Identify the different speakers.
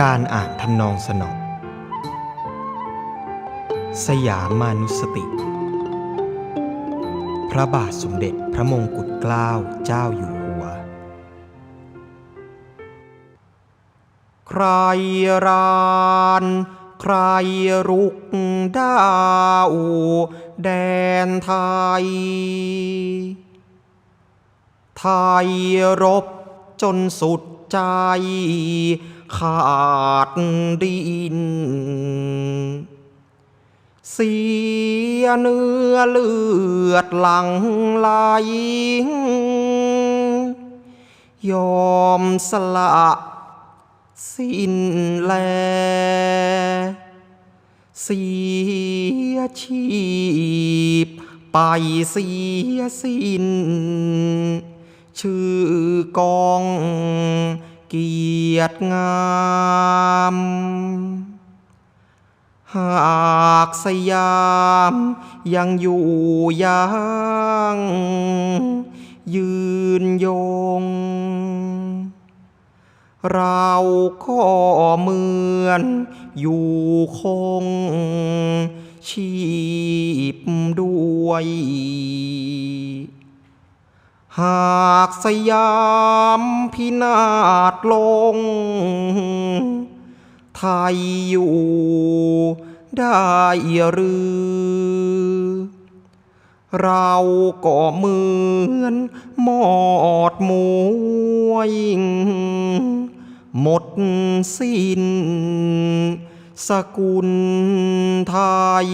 Speaker 1: การอ่านทำนองสนอง สยามมานุสติ พระบาทสมเด็จพระมงกุฎเกล้าเจ้าอยู่หัว ใครรานใครรุกดาวแดนไทย ไทยรบจนสุดใจ ขาดดิน เสียเนื้อเลือดหลังไหลยอมสละสิ้นแล เสียชีพไปเสียสิ้น ชื่อกอง เกียรติงามหากสยามยังอยู่ยังยืนยง เราก็เหมือนอยู่คงชีพด้วย หากสยามพินาศลง ไทยอยู่ได้หรือ เราก็เหมือนหมอดมวยหมดสิ้น สกุลไทย